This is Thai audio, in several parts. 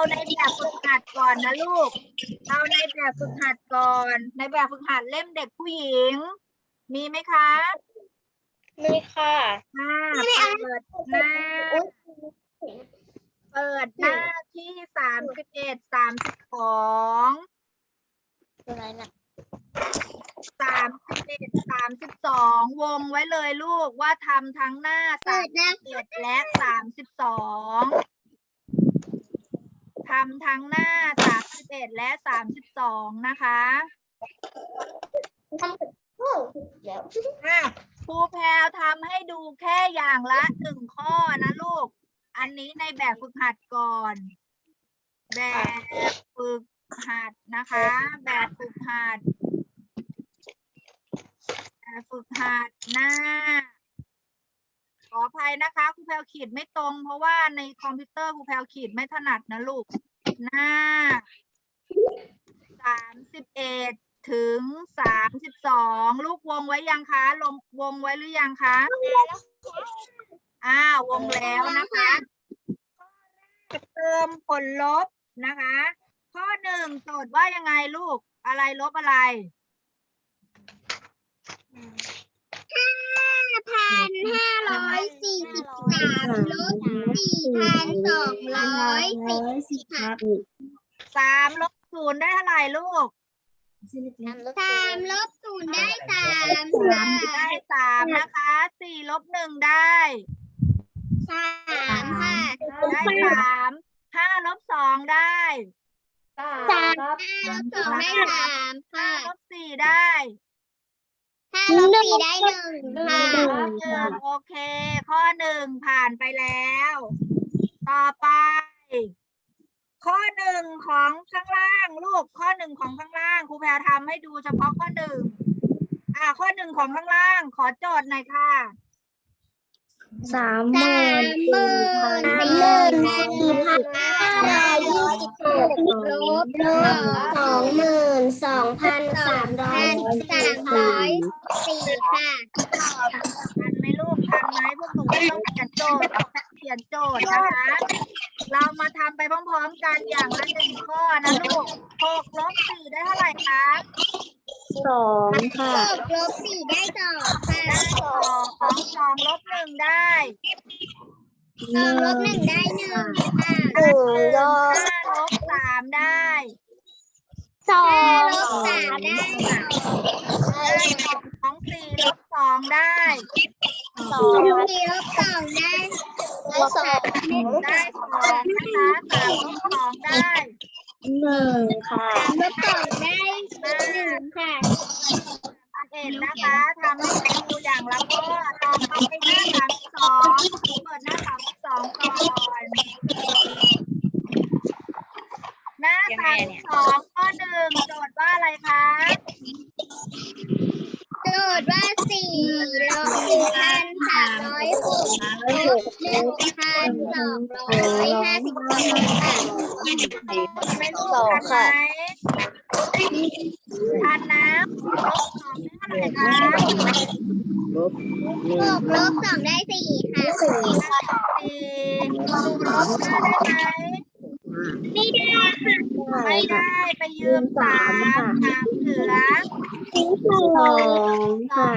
เอาในแบบฝึกหัดก่อนนะลูก เอาในแบบฝึกหัดก่อน ในแบบฝึกหัดเล่มเด็กผู้หญิง มีไหมคะ มีค่ะอ่าเปิดหน้า เปิดหน้าที่สามสิบเอ็ดสามสิบสองอะไรนะสามสิบเอ็ดสามสิบสองวงไว้เลยลูกว่าทำทั้งหน้าสามสิบเอ็ดและสามสิบสอง ทำทั้งหน้าสามสิบเอ็ดและสามสิบสองนะคะแล้วอะครูแพรวทำให้ดูแค่อย่างละหนึ่งข้อนะลูก อันนี้ในแบบฝึกหัดก่อน แบบฝึกหัดนะคะ แบบฝึกหัดแบบฝึกหัดหน้า ขออภัยนะคะครูแพรวขีดไม่ตรง เพราะว่าในคอมพิวเตอร์ครูแพรวขีดไม่ถนัดนะลูก หน้าสามสิบเอ็ดถึงสามสิบสองลูกวงไว้ยังคะลงวงไว้หรือยังคะอ้าววงแล้วนะคะเติมผลลบนะคะ ข้อหนึ่งโจทย์ว่ายังไงลูกอะไรลบอะไรห้าพันห้าร้อยสี่สิบสามลบ สี่พันสองร้อยสิบค่ะสามลบศูนย์ได้เท่าไหร่ลูกสามลบศูนย์ได้สามสามได้สามนะคะสี่ลบหนึ่งได้สามค่ะได้สามห้าลบสองได้สามห้าลบสองได้สามห้าค่ะลบสี่ได้ ห้าลบสี่ได้หนึ่งค่ะหนึ่งโอเค ข้อหนึ่งผ่านไปแล้ว ต่อไป ข้อหนึ่งของข้างล่างลูกข้อหนึ่งของข้างล่างครูแพรทำให้ดูเฉพาะข้อหนึ่งอ่าข้อหนึ่งของข้างล่าง ขอโจทย์หน่อยค่ะ สามหมื่นมหมื่นสี่พันห้าร้อยยี่สิบหกลบลบสองหมื่นสองพันสามร้อยสามร้อยสี่ค่ะทันไหมลูกทันไหมพวกหนูไม่ต้องเขียนโจทย์เขียนโจทย์นะคะ เรามาทำไปพร้อมๆกันอย่างละหนึ่งข้อนะลูกหกลบสี่ได้เท่าไหร่คะ สองค่ะหกลบสี่ได้สองค่ะได้สองของสองลบหนึ่งได้สองลบหนึ่งได้หนึ่งค่ะหนึ่งยอห้าลบสามได้สองลบสามได้ได้ของสี่ลบสองได้สองสี่ลบสองได้สองได้สองนะคะสามลบสองได้หนึ่งค่ะสามลบสองได้ หนึ่งค่ะเอ็ดนะคะทำให้ดูอย่างละข้อต่อไปหน้าสามสิบสองเปิดหน้าสามสองก่อนหน้าสามสองข้อหนึ่งโจทย์ว่าอะไรคะโจทย์ว่าสี่ลบหนึ่พันสามร้อยหกลบหนึ่งพันสองร้อยห้าสิบสองค่ะไม่รู้ทันไหม ทันนะลบสองได้เท่าไหร่คะหกลบสองได้สี่ค่ะสี่ลบห้าได้ไหมไม่ได้ค่ะไม่ได้ไปยืมสามสามเหลือสองค่ะ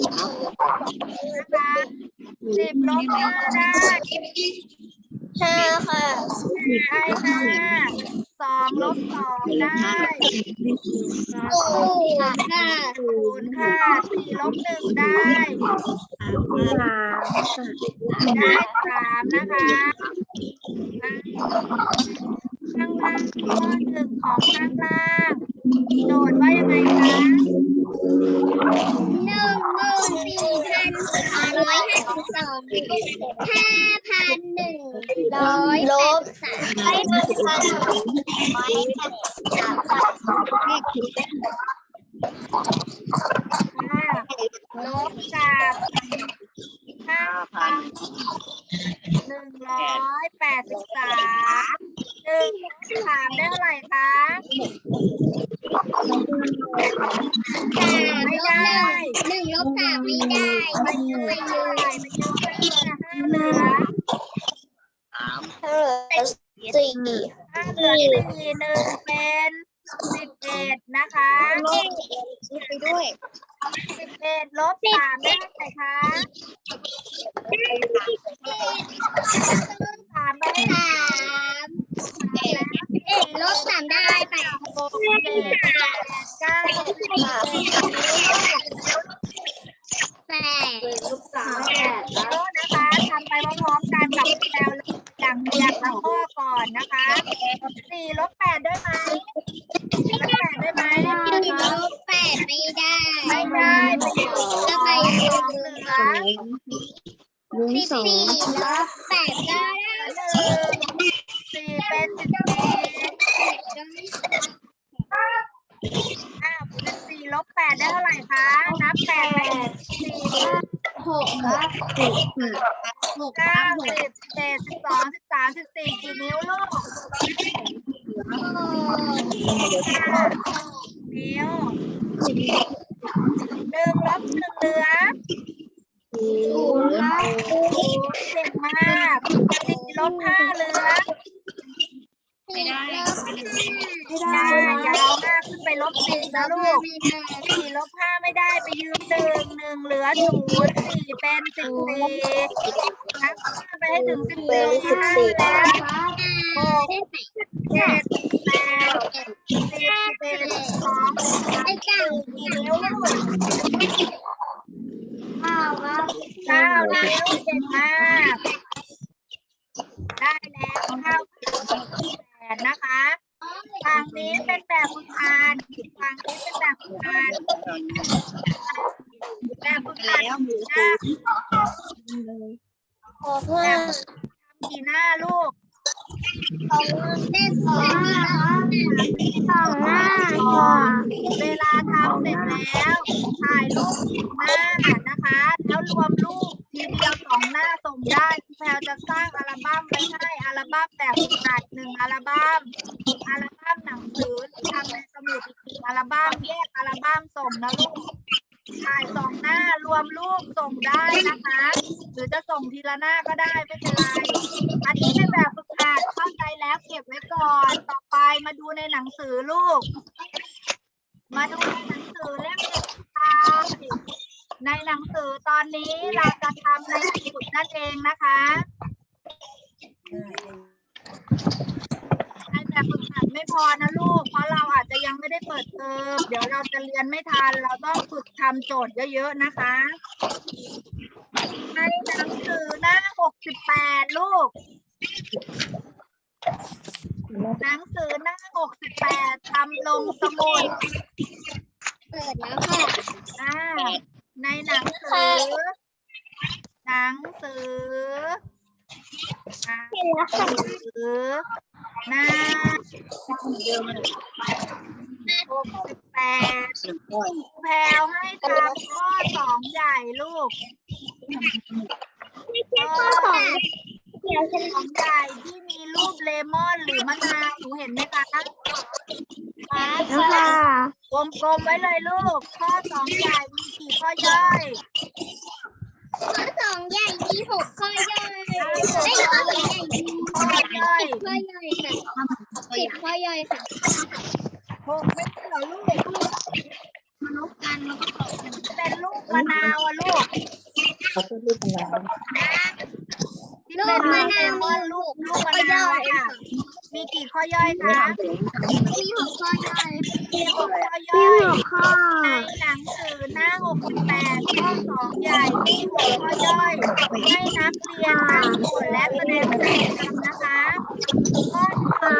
นะคะสิบลบห้าได้ห้าค่ะได้ห้า สองลบสองได้ศูนย์ค่ะศูนย์ค่ะสี่ลบหนึ่งได้สามได้สามนะคะข้างล่างข้อหนึ่งของข้างล่างโจทย์ว่ายังไงคะหนึ่งหมื่นสี่พันสามร้อยห้าสิบสองห้าพันหนึ่งร้อย ลบสามร้อยพันพันร้อยพันสามค่ะห้าลบกับห้าพันหนึ่งร้อยแปดสิบสามหนึ่งสามได้เท่าไหร่คะสามลบหนึ่งหนึ่งลบสามไม่ได้ไม่ยืมไปเลยมันเยอะไปห้าเหลือ สาม สี่ถ้าเหลือสี่หนึ่งเป็นสิบเอ็ดนะคะไปด้วยสิบเอ็ดลบสามได้เท่าไหร่คะสามไปให้สามเอ็ดลบสามได้แปดหกเจ็ดแปดเก้าสิบเอ็ดแปดลูกสาวแปดโต๊ะนะคะทำไปพร้อมๆกันกับแปลอย่างอย่างละข้อก่ อนนะคะสี่ลบแปดได้ไหมสี่ลบแปดได้ไหมสี่ลบแปดไม่ได้ไม่ได้ไปอยู่ก็ไปสองเหลือสิบสี่ลบแปดก็ได้หนึ่งสี่เป็นสิบสี่อ้าวเป็นสี่ลบแปดได้เท่าไหร่คะ นับแปดไปสี่หกครับ หกเก้าสิบเจ็ดสิบสองสิบสามสิบสี่กี่นิ้วลูกห้านิ้วหนึ่งลบหนึ่งเหลือศูนย์ครับเก่งมากสี่ลบห้าเหลือไม่ได้ไม่ได้อย่าเอาห้าขึ้นไปลบสี่นะลูกสี่ลบห้าไม่ได้ไปยืมหนึ่งหนึ่งเหลือศูนย์สี่เป็นสิบสี่ ไปให้ถึงสิบเป็สี่นสิบสี่แล้วครับหกเจ็ดแปดสิบเอ็ดสองสามไอ้เก้าสี่นิ้วลูกข้าวครับเก้านิ้วเก่งมากได้แล้วเข้าแปดนะคะฝั่งนี้เป็นแบบฝึกอ่านฝั่งนี้เป็นแบบฝึกอ่านแบบฝึกอ่า นนะหกห้ากี่หน้าลูกเล่นสองสองห้าเวลาทำเสร็จแล้วถ่ายรูปหน้านะคะ แล้วรวมรูปทีเดียวสองหน้าส่งได้พี่แพลวจะสร้างอัลบั้มไว้ให้อัลบั้มแบบฝึกหัดหนึ่งอัลบั้มอัลบั้มหนังสือทำในสมุดอีกอัลบั้มแยกอัลบั้มส่งนะลูก ถ่ายสองหน้ารวมรูปส่งได้นะคะ หรือจะส่งทีละหน้าก็ได้ไม่เป็นไร อันนี้เป็นแบบฝึกหัดเข้าใจแล้วเก็บไว้ก่อน ต่อไปมาดูในหนังสือลูก มาดูในหนังสือเล่มสุดท้ายในหนังสือตอนนี้เราจะทำในสมุดนั่นเองนะคะในแบบฝึกหัดไม่พอนะลูก ยังไม่ได้เปิดเทอมเดี๋ยวเราจะเรียนไม่ทัน เราต้องฝึกทำโจทย์เยอะๆนะคะ ในหนังสือหน้าหกสิบแปดลูก หนังสือหน้าหกสิบแปดทำลงสมุดเปิดแล้วค่ะอ่าในหนังสือ หนังสือหนังสือหน้าหกสิบ แปดแพลวให้ทำข้อสองใหญ่ลูกข้อสองใหญ่ที่มีรูปเลมอนหรือมะนาวหนูเห็นไหมคะคะค่ะวงกลมไว้เลยลูก ข้อสองใหญ่มีกี่ข้อย่อยข้อสองใหญ่มีหกข้อย่อยไอ้ข้อใหญ่มีข้อย่อยสิบข้อย่อยค่ะสิบข้อย่อยค่ะ หกไม่ใช่เหรอลูกมนุษย์กันเป็นลูกมะนาวอะลูกลูกมะนาวมีลูกลูกมะนาวค่ะมีกี่ข้อย่อยคะมีหกข้อย่อยมีหกข้อย่อยในหนังสือหน้าหกสิบแปดข้อสองใหญ่มีหกข้อย่อยให้นักเรียนตั้งโจทย์และแสดงพฤติกรรมนะคะข้อ ค่ะ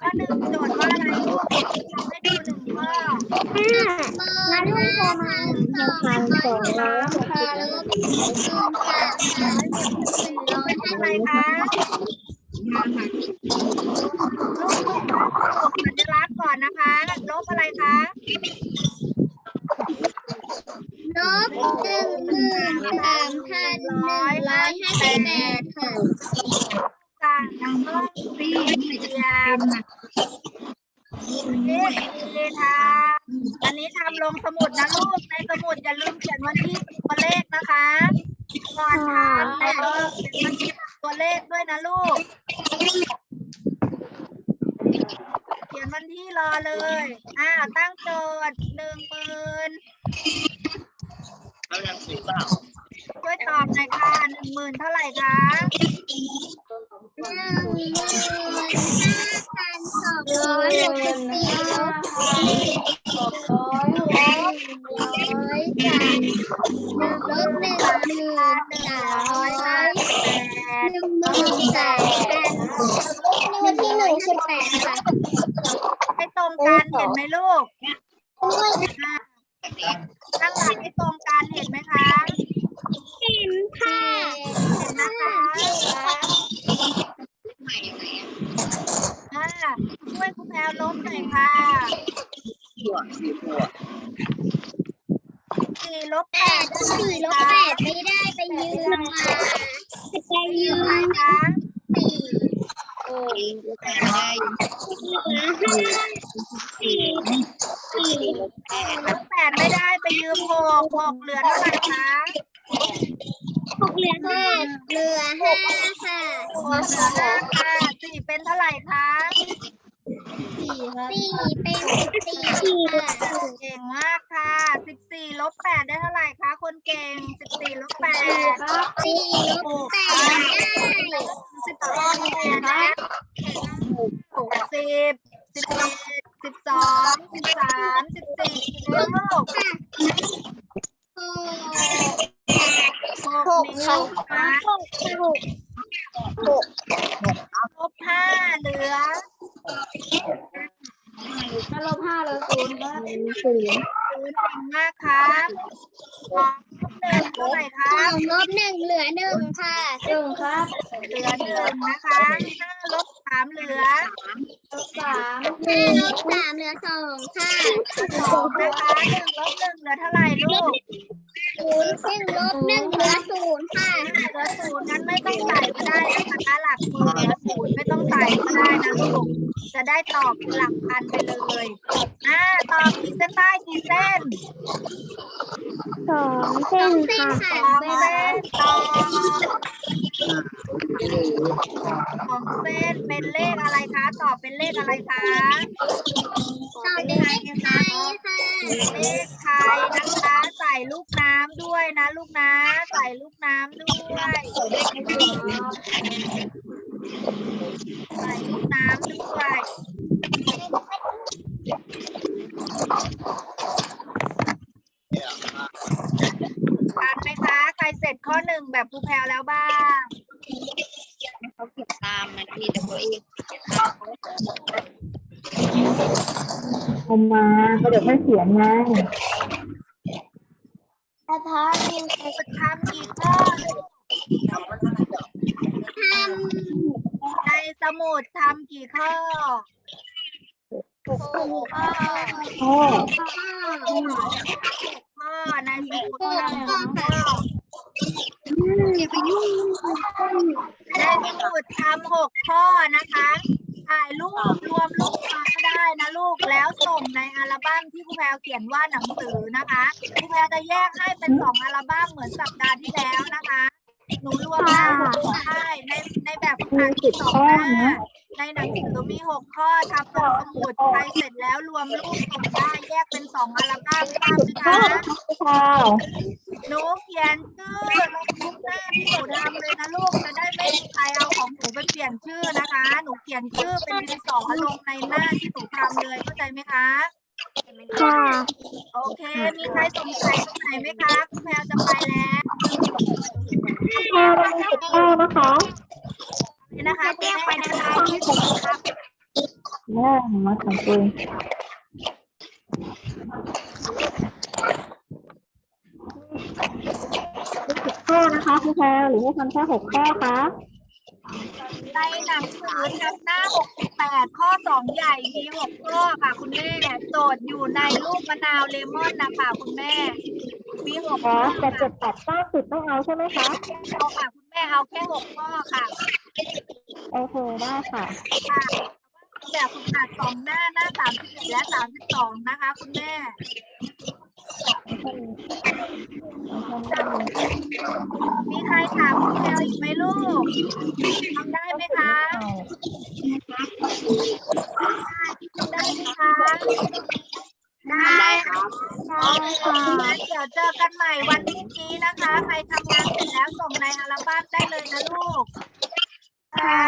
ข้อหนึ่งโจทย์ว่าอะไรลูกทำให้ดูหนึ่งข้อ งั้นลูกโทรมาหนึ่งพันสองร้อยหกสิบ ลบหนึ่งค่ะ สี่ร้อยอะไรคะลูกสัญลักษณ์ก่อนนะคะ ลบอะไรคะ ลบหนึ่งหมื่นสามพันหนึ่งร้อยห้าสิบแป ดค่ะต่างทั้งเรื่องสี่เหลี่ยมนี่ดีทำอันนี้ทำลงสมุดนะลูก ในสมุดอย่าลืมเขียนวันที่ตัวเลขนะคะก่อนทำในสมุดเป็นวันที่ตัวเลขด้วยนะลูก เขียนวันที่รอเลยอ้าตั้งโจทย์หนึ่งหมื่น ช่วยตอบหน่อยค่ะหนึ่งหมื่นเท่าไหร่คะหนึ่งหมื่นห้าพันสองร้อยหกสิบสี่ลบร้อยจากหนึ่งลบหนึ่งหมื่นสามร้อยหนึ่งหมื่นสามพันวันที่หนึ่งสิบแปดค่ะให้ตรงกันเห็นไหมลูกอ่าตั้งหลักให้ตรงกันเห็นไหมคะ เห็นค่ะเห็นนะคะอ่าช่วยคุณแพลวลบหน่อยค่ะสี่ลบแปดสี่ลบแปดไม่ได้ไปยืมมาไปยืยืมมไหมมาคะสี่ลบแปดไม่ได้ไปยืมหกหกเหลือเท่าไหร่คะ หกเหลือหกเห ลือห้าค่ะหกเหลือห้าค่ะสี่เป็นเท่าไหร่คะสี่เป็นสิบสี่ค่ะเก่งมากค่ะสิบสี่ลบแปดได้เท่าไหร่คะคนเก่งสิบสี่ลบแปดสี่ลบแปดได้สิบสองเก่งนะหกสิบสิบเอ็ดสิบสองสิบสามสิบสี่เร็วลูก ค่ะหกหกหกหกลบห้าเหลือถ้าลบห้าเหลยศูนย์ก็ศูนย์ศูนย์เก่งมากครับสองลบหนึ่งเท่าไหร่ครัอบงลบหนึ่งเหลือหนึ่งค่ะหนึ่งครับ เหลือหนึ่งนะคะห้าลบสามเหลือสามห้าลบสามเหลือสองค่ะสองนะคะหนึ่งลบหนึ่งเหลือเท่าไหร่ลูกศูนย์ซึ่งลบหนึ่งเหลือ ลือศูนย์งั้นไม่ต้องใส่ก็ได้นะคะหลักหมื่นเหลือศูนย์ไม่ต้องใส่ก็ได้นะลูกจะได้ตอบหลักพันไปเลยอ่าตอบขีดเส้นใต้กี่เส้นสองเส้นงเส้นค่ะสองเส้นตอบสองเส้นเป็นเลขอะไรคะ ตอบเป็นเลขอะไรคะตอบเป็นเลขไทยค่ะเลขไทยนะคะ ลูกน้ำด้วยนะ ลูกนะใส่ลูกน้ำด้วย ใส่ลูกน้ำด้วยทันไหมคะ ใครเสร็จข้อหนึ่งแบบครูแพลวแล้วบ้างเขาเก็บตามมันมีแต่ตัวเองเอามาก็เดี๋ยวไม่เขียนไง ทะจะทำกี่ข้อทในสมุดทำกี่ข้อหกข้อพ่อข้อในสมุดทำกี่ข้ออย่าไปยุ่งในสมุดทำหกข้อนะคะ ถ่ายรูปรวมรูปมาก็ได้นะลูกแล้วส่งในอัลบั้มที่ครูแพลวเขียนว่าหนังสือนะคะครูแพลวจะแยกให้เป็นสองอัลบั้มเหมือนสัปดาห์ที่แล้วนะคะ หนูรวมได้ได้ในในแบบฝึกหัดมีสองหน้า ในหนังสือมีหกข้อทำเป็นสมุดใครเสร็จแล้วรวมรูปส่งได้แยกเป็นสองอัลบั้มทราบไหมคะข้าวหนูเขียนชื่อลงทุกหน้าที่หนูทำเลยนะลูกจะได้ไม่มีใครเอาของหนูไปเปลี่ยนชื่อนะคะ หนูเขียนชื่อเป็นดินสอลงในหน้าที่หนูทำเลยเข้าใจไหมคะค่ะ โอเค มีใครสงสัยตรงไหนไหมคะ คุณแพลวจะไปแล้วข้าววันสิบเก้านะคะ นี่นะคะแยกไปนะคะที่ผมครับแม่มาของตัวเองสิบข้อนะคะคุณแพรหรือว่าทำแค่หกข้อคะในหนังสือทำหน้า 68 ข้อ 2 ใหญ่ มี 6 ข้อค่ะ คุณแม่โจทย์อยู่ในรูปมะนาวเลมอนนะคะ คุณแม่ มี6อ๋ข้ออแต่เจ็ดแปดเก้าสิบต้องเอาใช่ไหมคะเอาค่ะ คุณแม่เอาแค่ 6 ข้อค่ะ โอเคได้ค่ะค่ะ แบบฝึกหัดสองหน้าหน้า31และ32นะคะ คุณแม่มีใครถามคุณแพลวอีกไหมลูกทำได้ไหมคะได้ไหมคะได้ค่ะเดี๋ยวเจอกันใหม่วันพรุ่งนี้นะคะ ใครทำงานเสร็จแล้วส่งในอัลบั้มได้เลยนะลูก ค่ะ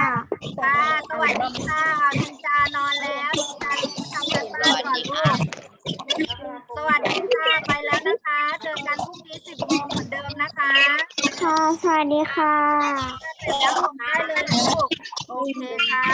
ค่ะสวัสดีค่ะนินจานอนแล้วนินจารีบทำกันบ้านก่อนลูกสวัสดีค่ะไปแล้วนะคะเจอกันพรุ่งนี้สิบโมงเหมือนเดิมนะคะค่ะสวัสดีค่ะเสร็จแล้วส่งได้เลยนะลูกโอเคค่ะ